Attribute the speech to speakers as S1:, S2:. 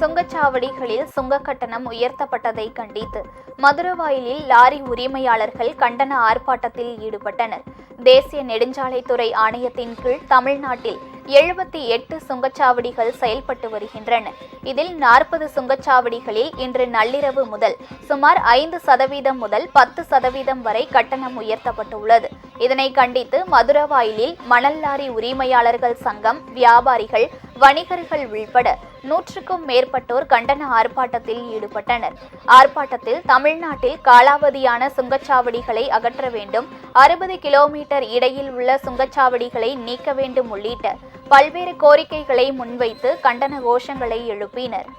S1: சுங்கச்சாவடிகளில் சுங்க கட்டணம் உயர்த்தப்பட்டதை கண்டித்து மதுரவாயிலில் லாரி உரிமையாளர்கள் கண்டன ஆர்ப்பாட்டத்தில் ஈடுபட்டனர். தேசிய நெடுஞ்சாலைத்துறை ஆணையத்தின் கீழ் தமிழ்நாட்டில் எழுபத்தி எட்டு சுங்கச்சாவடிகள் செயல்பட்டு வருகின்றன. இதில் நாற்பது சுங்கச்சாவடிகளில் இன்று நள்ளிரவு முதல் சுமார் ஐந்து சதவீதம் முதல் பத்து சதவீதம் வரை கட்டணம் உயர்த்தப்பட்டுள்ளது. இதனை கண்டித்து மதுரவாயிலில் மணல் லாரி உரிமையாளர்கள் சங்கம் வியாபாரிகள் வணிகர்கள் உள்பட நூற்றுக்கும் மேற்பட்டோர் கண்டன ஆர்ப்பாட்டத்தில் ஈடுபட்டனர். ஆர்ப்பாட்டத்தில் தமிழ்நாட்டில் காலாவதியான சுங்கச்சாவடிகளை அகற்ற வேண்டும் அறுபது கிலோமீட்டர் இடையில் உள்ள சுங்கச்சாவடிகளை நீக்க வேண்டும் உள்ளிட்ட பல்வேறு கோரிக்கைகளை முன்வைத்து கண்டன கோஷங்களை எழுப்பினர்.